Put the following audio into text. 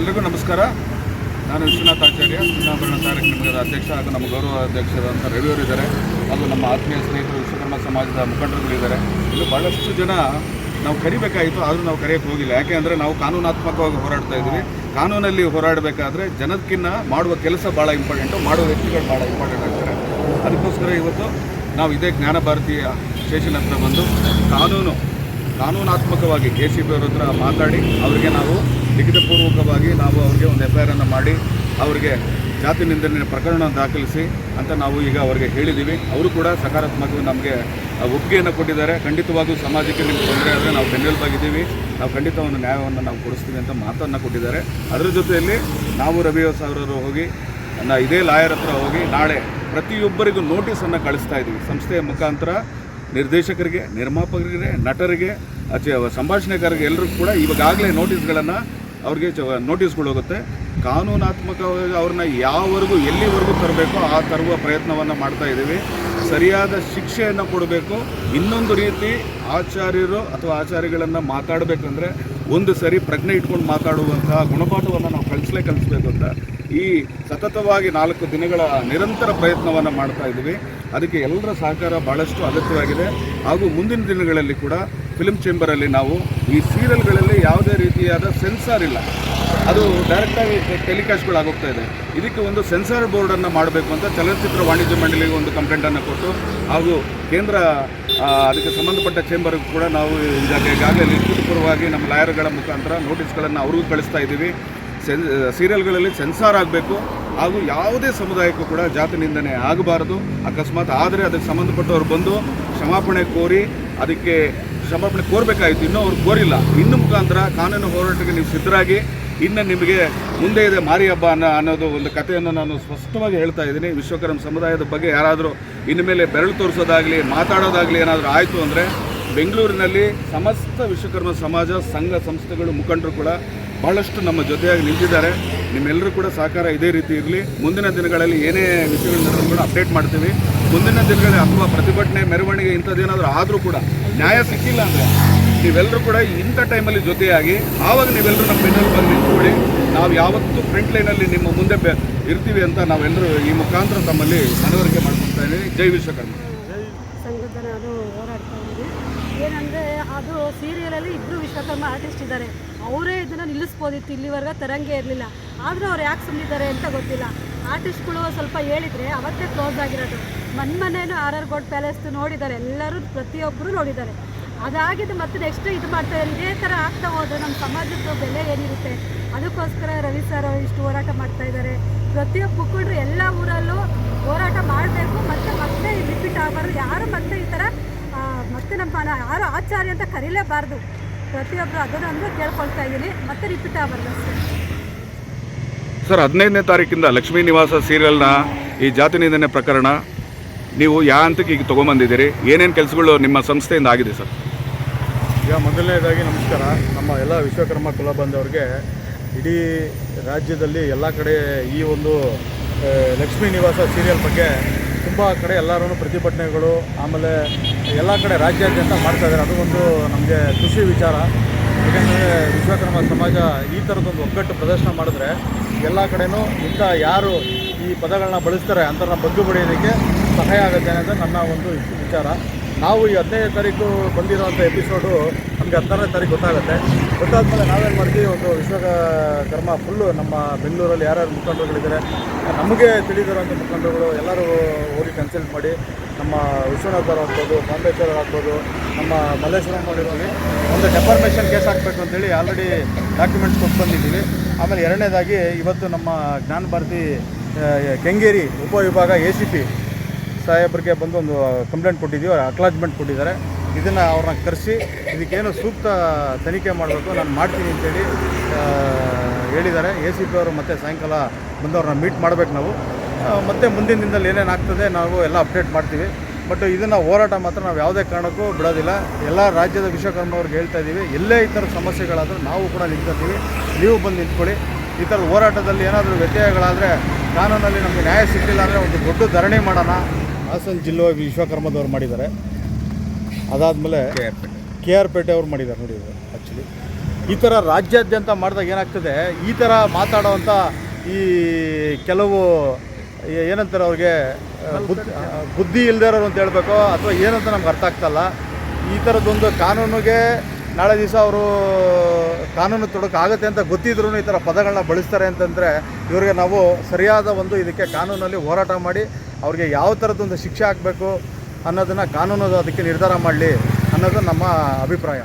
ಎಲ್ರಿಗೂ ನಮಸ್ಕಾರ. ನಾನು ವಿಶ್ವನಾಥ್ ಆಚಾರ್ಯ. ಚುನಾವಣಾ ಕಾರ್ಯಕ್ರಮದ ಅಧ್ಯಕ್ಷ ಹಾಗೂ ನಮ್ಮ ಗೌರವ ಅಧ್ಯಕ್ಷರಾದಂಥ ರವಿಯವರು ಇದ್ದಾರೆ ಹಾಗೂ ನಮ್ಮ ಆತ್ಮೀಯ ಸ್ನೇಹಿತರು ವಿಶ್ವಕರ್ಮ ಸಮಾಜದ ಮುಖಂಡರುಗಳಿದ್ದಾರೆ. ಇಲ್ಲಿ ಭಾಳಷ್ಟು ಜನ ನಾವು ಕರಿಬೇಕಾಯಿತು, ಆದರೂ ನಾವು ಕರೆಯೋಕ್ಕೆ ಹೋಗಿಲ್ಲ. ಯಾಕೆ ಅಂದರೆ ನಾವು ಕಾನೂನಾತ್ಮಕವಾಗಿ ಹೋರಾಡ್ತಾ ಇದ್ದೀವಿ. ಕಾನೂನಲ್ಲಿ ಹೋರಾಡಬೇಕಾದ್ರೆ ಜನಕ್ಕಿನ್ನ ಮಾಡುವ ಕೆಲಸ ಭಾಳ ಇಂಪಾರ್ಟೆಂಟು ಮಾಡುವ ವ್ಯಕ್ತಿಗಳು ಭಾಳ ಇಂಪಾರ್ಟೆಂಟ್ ಆಗ್ತಾರೆ. ಅದಕ್ಕೋಸ್ಕರ ಇವತ್ತು ನಾವು ಇದೇ ಜ್ಞಾನ ಭಾರತೀಯ ಸ್ಟೇಷನ್ ಹತ್ರ ಬಂದು ಕಾನೂನು, ಕಾನೂನಾತ್ಮಕವಾಗಿ ಕೆ ಸಿ ಬಿ ಅವ್ರ ಹತ್ರ ಮಾತಾಡಿ, ಅವರಿಗೆ ನಾವು ಲಿಖಿತಪೂರ್ವಕವಾಗಿ ನಾವು ಅವರಿಗೆ ಒಂದು ಎಫ್ ಐ ಆರನ್ನು ಮಾಡಿ ಅವರಿಗೆ ಜಾತಿ ನಿಂದನೆ ಪ್ರಕರಣ ದಾಖಲಿಸಿ ಅಂತ ನಾವು ಈಗ ಅವರಿಗೆ ಹೇಳಿದ್ದೀವಿ ಅವರು ಕೂಡ ಸಕಾರಾತ್ಮಕವಾಗಿ ನಮಗೆ ಒಪ್ಪಿಗೆಯನ್ನು ಕೊಟ್ಟಿದ್ದಾರೆ. ಖಂಡಿತವಾಗೂ ಸಮಾಜಕ್ಕೆ ನಿಮ್ಗೆ ತೊಂದರೆ ಆದರೆ ನಾವು ಬೆನ್ನೆಲುಬಾಗಿದ್ದೀವಿ. ನಾವು ಖಂಡಿತ ಒಂದು ನ್ಯಾಯವನ್ನು ನಾವು ಕೊಡಿಸ್ತೀವಿ ಅಂತ ಮಾತನ್ನು ಕೊಟ್ಟಿದ್ದಾರೆ. ಅದರ ಜೊತೆಯಲ್ಲಿ ನಾವು ರವಿ ಸಾವಿರರು ಹೋಗಿ, ನಾ ಇದೇ ಲಾಯರ್ ಹತ್ರ ಹೋಗಿ ನಾಳೆ ಪ್ರತಿಯೊಬ್ಬರಿಗೂ ನೋಟಿಸನ್ನು ಕಳಿಸ್ತಾ ಇದ್ದೀವಿ. ಸಂಸ್ಥೆಯ ಮುಖಾಂತರ ನಿರ್ದೇಶಕರಿಗೆ, ನಿರ್ಮಾಪಕರಿಗೆ, ನಟರಿಗೆ, ಆಚೆ ಸಂಭಾಷಣೆಗಾರರಿಗೆ ಎಲ್ಲರಿಗೂ ಕೂಡ ಇವಾಗಾಗಲೇ ನೋಟಿಸ್ಗಳನ್ನು ಅವ್ರಿಗೆ ನೋಟಿಸ್ಗಳು ಹೋಗುತ್ತೆ. ಕಾನೂನಾತ್ಮಕವಾಗಿ ಅವ್ರನ್ನ ಯಾವವರೆಗೂ ಎಲ್ಲಿವರೆಗೂ ತರಬೇಕೋ ಆ ತರುವ ಪ್ರಯತ್ನವನ್ನು ಮಾಡ್ತಾ ಇದ್ದೀವಿ. ಸರಿಯಾದ ಶಿಕ್ಷೆಯನ್ನು ಕೊಡಬೇಕು. ಇನ್ನೊಂದು ರೀತಿ ಆಚಾರ್ಯರು ಅಥವಾ ಆಚಾರ್ಯಗಳನ್ನು ಮಾತಾಡಬೇಕಂದ್ರೆ ಒಂದು ಸರಿ ಪ್ರಜ್ಞೆ ಇಟ್ಕೊಂಡು ಮಾತಾಡುವಂತಹ ಗುಣಪಾಠವನ್ನು ನಾವು ಕಲಿಸಲೇ ಕಲಿಸ್ಬೇಕು ಅಂತ ಈ ಸತತವಾಗಿ ನಾಲ್ಕು ದಿನಗಳ ನಿರಂತರ ಪ್ರಯತ್ನವನ್ನು ಮಾಡ್ತಾ ಇದ್ದೀವಿ. ಅದಕ್ಕೆ ಎಲ್ಲರ ಸಹಕಾರ ಭಾಳಷ್ಟು ಅಗತ್ಯವಾಗಿದೆ. ಹಾಗೂ ಮುಂದಿನ ದಿನಗಳಲ್ಲಿ ಕೂಡ ಫಿಲ್ಮ್ ಚೇಂಬರಲ್ಲಿ ನಾವು ಈ ಸೀರಿಯಲ್ಗಳಲ್ಲಿ ಯಾವುದೇ ರೀತಿಯಾದ ಸೆನ್ಸಾರ್ ಇಲ್ಲ. ಅದು ಡೈರೆಕ್ಟಾಗಿ ಟೆಲಿಕಾಸ್ಟ್ಗಳಾಗೋಗ್ತಾ ಇದೆ. ಇದಕ್ಕೆ ಒಂದು ಸೆನ್ಸಾರ್ ಬೋರ್ಡನ್ನು ಮಾಡಬೇಕು ಅಂತ ಚಲನಚಿತ್ರ ವಾಣಿಜ್ಯ ಮಂಡಳಿಗೆ ಒಂದು ಕಂಪ್ಲೇಂಟನ್ನು ಕೊಟ್ಟು, ಹಾಗೂ ಕೇಂದ್ರ ಅದಕ್ಕೆ ಸಂಬಂಧಪಟ್ಟ ಚೇಂಬರ್ಗೂ ಕೂಡ ನಾವು ಈಗಾಗಲೇ ಲಿಖಿತಪೂರ್ವವಾಗಿ ನಮ್ಮ ಲಾಯರ್ಗಳ ಮುಖಾಂತರ ನೋಟಿಸ್ಗಳನ್ನು ಅವ್ರಿಗೂ ಕಳಿಸ್ತಾ ಇದ್ದೀವಿ. ಸೆನ್ ಸೀರಿಯಲ್ಗಳಲ್ಲಿ ಸೆನ್ಸಾರ್ ಆಗಬೇಕು. ಹಾಗೂ ಯಾವುದೇ ಸಮುದಾಯಕ್ಕೂ ಕೂಡ ಜಾತಿ ನಿಂದನೆ ಆಗಬಾರದು. ಅಕಸ್ಮಾತ್ ಆದರೆ ಅದಕ್ಕೆ ಸಂಬಂಧಪಟ್ಟವರು ಬಂದು ಕ್ಷಮಾಪಣೆ ಕೋರಿ ಅದಕ್ಕೆ ಕ್ಷಮಾಪಣೆ ಕೋರಬೇಕಾಯಿತು. ಇನ್ನೂ ಅವ್ರು ಕೋರಿಲ್ಲ. ಇನ್ನು ಮುಖಾಂತರ ಕಾನೂನು ಹೋರಾಟಕ್ಕೆ ನೀವು ಸಿದ್ಧರಾಗಿ ಇನ್ನು ನಿಮಗೆ ಮುಂದೆ ಇದೆ ಮಾರಿ ಹಬ್ಬ ಅನ್ನೋ ಅನ್ನೋದು ಒಂದು ಕಥೆಯನ್ನು ನಾನು ಸ್ಪಷ್ಟವಾಗಿ ಹೇಳ್ತಾ ಇದ್ದೀನಿ. ವಿಶ್ವಕರ್ಮ ಸಮುದಾಯದ ಬಗ್ಗೆ ಯಾರಾದರೂ ಇನ್ನು ಮೇಲೆ ಬೆರಳು ತೋರಿಸೋದಾಗಲಿ, ಮಾತಾಡೋದಾಗಲಿ ಏನಾದರೂ ಆಯಿತು ಅಂದರೆ ಬೆಂಗಳೂರಿನಲ್ಲಿ ಸಮಸ್ತ ವಿಶ್ವಕರ್ಮ ಸಮಾಜ, ಸಂಘ, ಸಂಸ್ಥೆಗಳು ಮುಖಂಡರು ಕೂಡ ಬಹಳಷ್ಟು ನಮ್ಮ ಜೊತೆಯಾಗಿ ನಿಂತಿದ್ದಾರೆ. ನಿಮ್ಮೆಲ್ಲರೂ ಕೂಡ ಸಹಕಾರ ಇದೇ ರೀತಿ ಇರಲಿ. ಮುಂದಿನ ದಿನಗಳಲ್ಲಿ ಏನೇ ವಿಷಯಗಳನ್ನ ಕೂಡ ಅಪ್ಡೇಟ್ ಮಾಡ್ತೀವಿ. ಮುಂದಿನ ದಿನಗಳಲ್ಲಿ ಅಥವಾ ಪ್ರತಿಭಟನೆ, ಮೆರವಣಿಗೆ ಇಂಥದ್ದೇನಾದರೂ ಆದರೂ ಕೂಡ ನ್ಯಾಯ ಸಿಕ್ಕಿಲ್ಲ ಅಂದರೆ ನೀವೆಲ್ಲರೂ ಕೂಡ ಇಂಥ ಟೈಮಲ್ಲಿ ಜೊತೆಯಾಗಿ ಆವಾಗ ನೀವೆಲ್ಲರೂ ನಮ್ಮ ಬೆನ್ನಲ್ಲಿ ಬಂದು ನಿಂತ್ಕೊಳ್ಳಿ. ನಾವು ಯಾವತ್ತೂ ಫ್ರಂಟ್ ಲೈನಲ್ಲಿ ನಿಮ್ಮ ಮುಂದೆ ಇರ್ತೀವಿ ಅಂತ ನಾವೆಲ್ಲರೂ ಈ ಮುಖಾಂತರ ತಮ್ಮಲ್ಲಿ ಮನವರಿಕೆ ಮಾಡ್ಕೊಳ್ತಾ ಇದ್ದೀವಿ. ಜೈ ವಿಶ್ವಕರ್ಮ. ಏನಂದ್ರೆ ಅದು ಹೋರಾಡ್ತಾ ಇದ್ದೀವಿ. ಏನಂದರೆ ಅದು ಸೀರಿಯಲಲ್ಲಿ ಇಬ್ಬರು ವಿಶ್ವಕರ್ಮ ಆರ್ಟಿಸ್ಟ್ ಇದ್ದಾರೆ. ಅವರೇ ಇದನ್ನು ನಿಲ್ಲಿಸ್ಬೋದಿತ್ತು ಇಲ್ಲಿವರೆಗೆ ತರಂಗೆ ಇರಲಿಲ್ಲ. ಆದರೂ ಅವ್ರು ಯಾಕೆ ಸುಮ್ಮನಿದ್ದಾರೆ ಅಂತ ಗೊತ್ತಿಲ್ಲ. ಆರ್ಟಿಸ್ಟ್ಗಳು ಸ್ವಲ್ಪ ಹೇಳಿದರೆ ಅವತ್ತೇ ಕ್ಲೋಸ್ ಆಗಿರೋದು. ಮನ್ಮನೇನು ಆರ್ ಆರ್ ಗೋಡ್ ಪ್ಯಾಲೇಸ್ ನೋಡಿದ್ದಾರೆ. ಎಲ್ಲರೂ ಪ್ರತಿಯೊಬ್ಬರು ನೋಡಿದ್ದಾರೆ. ಅದಾಗಿದ್ದು ಮತ್ತೆ ನೆಕ್ಸ್ಟ್ ಇದು ಮಾಡ್ತಾ ಇದ್ದಾರೆ. ಇದೇ ಥರ ಆಗ್ತಾ ಹೋದ್ರೆ ನಮ್ಮ ಸಮಾಜದ ಬೆಲೆ ಏನಿರುತ್ತೆ? ಅದಕ್ಕೋಸ್ಕರ ರವಿ ಸರ್ ಇಷ್ಟು ಹೋರಾಟ ಮಾಡ್ತಾ ಇದ್ದಾರೆ. ಪ್ರತಿಯೊಬ್ಬ ಮುಖಂಡರು ಎಲ್ಲ ಊರಲ್ಲೂ ಹೋರಾಟ ಮಾಡಬೇಕು. ಮತ್ತೆ ಮತ್ತೆ ರಿಪೀಟ್ ಆಗಬಾರ್ದು ಯಾರು ಮತ್ತೆ ಈ ಥರ ಮತ್ತೆ ನಮ್ಮ ಯಾರು ಆಚಾರ್ಯ ಅಂತ ಕರೀಲೇಬಾರ್ದು. ಪ್ರತಿಯೊಬ್ಬರು ಅದನ್ನು ಅಂದರೆ ಕೇಳ್ಕೊಳ್ತಾ ಇದ್ದೀನಿ. ಮತ್ತೆ ರಿಪೀಟ್ ಆಗಬಾರ್ದು ಸರ್ ಸರ್ ಹದಿನೈದನೇ ತಾರೀಕಿಂದ ಲಕ್ಷ್ಮೀ ನಿವಾಸ ಸೀರಿಯಲ್ನ ಈ ಜಾತಿ ನಿಂದನೆ ಪ್ರಕರಣ ನೀವು ಯಾವ ಹಂತಕ್ಕೆ ಈಗ ತೊಗೊಂಬಂದಿದ್ದೀರಿ? ಏನೇನು ಕೆಲಸಗಳು ನಿಮ್ಮ ಸಂಸ್ಥೆಯಿಂದ ಆಗಿದೆ ಸರ್? ಈಗ ಮೊದಲನೇದಾಗಿ ನಮಸ್ಕಾರ. ನಮ್ಮ ಎಲ್ಲ ವಿಶ್ವಕರ್ಮ ಕುಲ ಬಂದವ್ರಿಗೆ ಇಡೀ ರಾಜ್ಯದಲ್ಲಿ ಎಲ್ಲ ಕಡೆ ಈ ಒಂದು ಲಕ್ಷ್ಮೀ ನಿವಾಸ ಸೀರಿಯಲ್ ಬಗ್ಗೆ ತುಂಬ ಕಡೆ ಎಲ್ಲರೂ ಪ್ರತಿಭಟನೆಗಳು, ಆಮೇಲೆ ಎಲ್ಲ ಕಡೆ ರಾಜ್ಯಾದ್ಯಂತ ಮಾಡ್ತಾ ಇದ್ದಾರೆ ಅದು ಒಂದು ನಮಗೆ ಖುಷಿ ವಿಚಾರ. ಏಕೆಂದರೆ ವಿಶ್ವಕರ್ಮ ಸಮಾಜ ಈ ಥರದೊಂದು ಒಗ್ಗಟ್ಟು ಪ್ರದರ್ಶನ ಮಾಡಿದ್ರೆ ಎಲ್ಲ ಕಡೆಯೂ ಇಂಥ ಯಾರು ಈ ಪದಗಳನ್ನ ಬಳಸ್ತಾರೆ ಅಂಥವ್ರನ್ನ ಬಗ್ಗು ಬಡಿಯೋದಕ್ಕೆ ಸಹಾಯ ಆಗುತ್ತೆ ಅನ್ನೋದು ನನ್ನ ಒಂದು ವಿಚಾರ. ನಾವು ಈ ಹದಿನೈದು ತಾರೀಕು ಬಂದಿರೋಂಥ ಎಪಿಸೋಡು ನಮಗೆ ಹದಿನಾರನೇ ತಾರೀಕು ಗೊತ್ತಾಗುತ್ತೆ. ಗೊತ್ತಾದ್ಮೇಲೆ ನಾವೇನು ಮಾಡ್ತೀವಿ, ಒಂದು ವಿಶ್ವಕರ್ಮ ಫುಲ್ಲು ನಮ್ಮ ಬೆಂಗಳೂರಲ್ಲಿ ಯಾರ್ಯಾರು ಮುಖಂಡರುಗಳಿದ್ದಾರೆ, ನಮಗೆ ತಿಳಿದಿರೋಂಥ ಮುಖಂಡರುಗಳು ಎಲ್ಲರೂ ಹೋಗಿ ಕನ್ಸಲ್ಟ್ ಮಾಡಿ, ನಮ್ಮ ವಿಶ್ವನಾಥರ್ ಆಗ್ಬೋದು, ಬಾಂಬೇಶ್ವರ್ ಆಗ್ಬೋದು, ನಮ್ಮ ಮಲ್ಲೇಶ್ವರಂ ಮಾಡಿರೋಗಿ ಒಂದು ಡೆಫಾರ್ಮೇಷನ್ ಕೇಸ್ ಹಾಕಬೇಕು ಅಂತೇಳಿ ಆಲ್ರೆಡಿ ಡಾಕ್ಯುಮೆಂಟ್ಸ್ ಕೊಟ್ಟು ಬಂದಿದ್ದೀವಿ. ಆಮೇಲೆ ಎರಡನೇದಾಗಿ ಇವತ್ತು ನಮ್ಮ ಜ್ಞಾನ ಭಾರತಿ ಕೆಂಗೇರಿ ಉಪವಿಭಾಗ ಎ ಸಿ ಪಿ ಸಾಹೇಬ್ರಿಗೆ ಬಂದು ಒಂದು ಕಂಪ್ಲೇಂಟ್ ಕೊಟ್ಟಿದ್ದೀವಿ ಅಕ್ಲಾಜ್ಮೆಂಟ್ ಕೊಟ್ಟಿದ್ದಾರೆ. ಇದನ್ನು ಅವ್ರನ್ನ ಕರೆಸಿ, ಇದಕ್ಕೇನು ಸೂಕ್ತ ತನಿಖೆ ಮಾಡಬೇಕು, ನಾನು ಮಾಡ್ತೀನಿ ಅಂತೇಳಿ ಹೇಳಿದ್ದಾರೆ. ಎ ಸಿ ಪಿ ಅವರು ಮತ್ತೆ ಸಾಯಂಕಾಲ ಬಂದು ಅವ್ರನ್ನ ಮೀಟ್ ಮಾಡಬೇಕು ನಾವು. ಮತ್ತೆ ಮುಂದಿನ ದಿನದಲ್ಲಿ ಏನೇನು ಆಗ್ತದೆ ನಾವು ಎಲ್ಲ ಅಪ್ಡೇಟ್ ಮಾಡ್ತೀವಿ. ಬಟ್ ಇದನ್ನು ಹೋರಾಟ ಮಾತ್ರ ನಾವು ಯಾವುದೇ ಕಾರಣಕ್ಕೂ ಬಿಡೋದಿಲ್ಲ. ಎಲ್ಲ ರಾಜ್ಯದ ವಿಶ್ವಕರ್ಮ ಅವ್ರಿಗೆ ಹೇಳ್ತಾ ಇದ್ದೀವಿ ಎಲ್ಲೇ ಈ ಥರ ಸಮಸ್ಯೆಗಳಾದರೂ ನಾವು ಕೂಡ ನಿಂತ್ಕೊತೀವಿ. ನೀವು ಬಂದು ನಿಂತ್ಕೊಳ್ಳಿ. ಈ ಥರ ಹೋರಾಟದಲ್ಲಿ ಏನಾದರೂ ವ್ಯತ್ಯಯಗಳಾದರೆ, ಕಾನೂನಲ್ಲಿ ನಮಗೆ ನ್ಯಾಯ ಸಿಕ್ಕಿಲ್ಲ ಅಂದರೆ ಒಂದು ದೊಡ್ಡ ಧರಣಿ ಮಾಡೋಣ. ಹಾಸನ ಜಿಲ್ಲಾ ವಿಶ್ವಕರ್ಮದವ್ರು ಮಾಡಿದ್ದಾರೆ. ಅದಾದಮೇಲೆ ಕೆ ಆರ್ ಪೇಟೆ. ಅವ್ರು ಮಾಡಿದ್ದಾರೆ ನೋಡಿ ಆ್ಯಕ್ಚುಲಿ ಈ ಥರ ರಾಜ್ಯಾದ್ಯಂತ ಮಾಡಿದಾಗ ಏನಾಗ್ತದೆ ಈ ಥರ ಮಾತಾಡೋವಂಥ ಈ ಕೆಲವು ಏನಂತಾರೆ ಅವ್ರಿಗೆ ಬುದ್ಧಿ ಬುದ್ಧಿ ಇಲ್ದೇ ಇರೋರು ಅಂತ ಹೇಳಬೇಕು ಅಥವಾ ಏನಂತ ನಮ್ಗೆ ಅರ್ಥ ಆಗ್ತಲ್ಲ ಈ ಥರದ್ದೊಂದು ಕಾನೂನಿಗೆ ನಾಳೆ ದಿವಸ ಅವರು ಕಾನೂನು ತೊಡಕಾಗುತ್ತೆ ಅಂತ ಗೊತ್ತಿದ್ರೂ ಈ ಥರ ಪದಗಳನ್ನ ಬಳಸ್ತಾರೆ ಅಂತಂದರೆ ಇವರಿಗೆ ನಾವು ಸರಿಯಾದ ಒಂದು ಇದಕ್ಕೆ ಕಾನೂನಲ್ಲಿ ಹೋರಾಟ ಮಾಡಿ ಅವ್ರಿಗೆ ಯಾವ ಥರದ್ದೊಂದು ಶಿಕ್ಷೆ ಹಾಕಬೇಕು ಅನ್ನೋದನ್ನು ಕಾನೂನು ಅದಕ್ಕೆ ನಿರ್ಧಾರ ಮಾಡಲಿ ಅನ್ನೋದು ನಮ್ಮ ಅಭಿಪ್ರಾಯ.